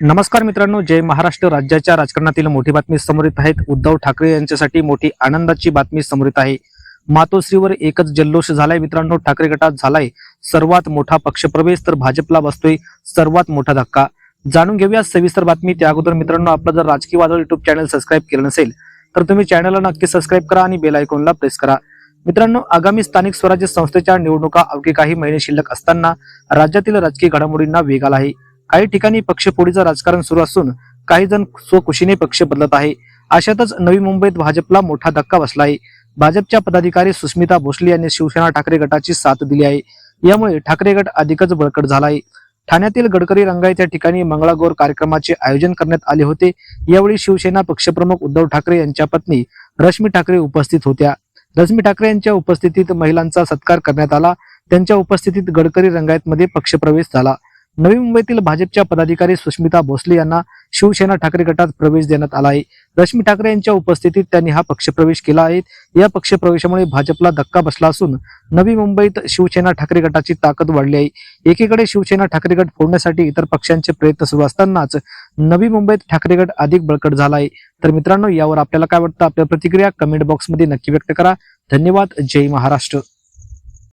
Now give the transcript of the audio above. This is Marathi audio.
नमस्कार मित्रांनो जय महाराष्ट्र. राज्याच्या राजकारणातील मोठी बातमी समोर येत आहेत. उद्धव ठाकरे यांच्यासाठी मोठी आनंदाची बातमी समोर येत आहे. मातोश्रीवर एकच जल्लोष झालाय मित्रांनो ठाकरे गटात झालाय सर्वात मोठा पक्षप्रवेश तर भाजपला बसतोय सर्वात मोठा धक्का. जाणून घेऊया सविस्तर बातमी. त्या अगोदर मित्रांनो आपलं जर राजकीय वादळ युट्यूब चॅनल सबस्क्राईब केलं नसेल तर तुम्ही चॅनलला नक्की सबस्क्राईब करा आणि बेल आयकॉनला प्रेस करा. मित्रांनो आगामी स्थानिक स्वराज्य संस्थेच्या निवडणुका अवघे काही महिने शिल्लक असताना राज्यातील राजकीय घडामोडींना वेग आला आहे. काही ठिकाणी पक्षपोडीचं राजकारण सुरू असून काही जण स्वखुशीने पक्ष बदलत आहे. अशातच नवी मुंबईत भाजपला मोठा धक्का बसला आहे भाजपच्या पदाधिकारी सुस्मिता भोसले यांनी शिवसेना ठाकरे गटाची साथ दिली आहे. यामुळे ठाकरे गट अधिकच बळकट झाला आहे ठाण्यातील गडकरी रंगाईच्या ठिकाणी मंगळागौर कार्यक्रमाचे आयोजन करण्यात आले होते. यावेळी शिवसेना पक्षप्रमुख उद्धव ठाकरे यांच्या पत्नी रश्मी ठाकरे उपस्थित होत्या. रश्मी ठाकरे यांच्या उपस्थितीत महिलांचा सत्कार करण्यात आला. त्यांच्या उपस्थितीत गडकरी रंगायत मध्ये पक्षप्रवेश झाला. नवी मुंबईतील भाजपच्या पदाधिकारी सुष्मिता भोसले यांना शिवसेना ठाकरे गटात प्रवेश देण्यात आला आहे. रश्मी ठाकरे यांच्या उपस्थितीत त्यांनी हा पक्षप्रवेश केला आहे. या पक्षप्रवेशामुळे भाजपला धक्का बसला असून नवी मुंबईत शिवसेना ठाकरे गटाची ताकद वाढली आहे. एकीकडे शिवसेना ठाकरे गट फोडण्यासाठी इतर पक्षांचे प्रयत्न सुरू असतानाच नवी मुंबईत ठाकरे गट अधिक बळकट झाला आहे. तर मित्रांनो यावर आपल्याला काय वाटतं? आपल्या प्रतिक्रिया कमेंट बॉक्समध्ये नक्की व्यक्त करा. धन्यवाद. जय महाराष्ट्र.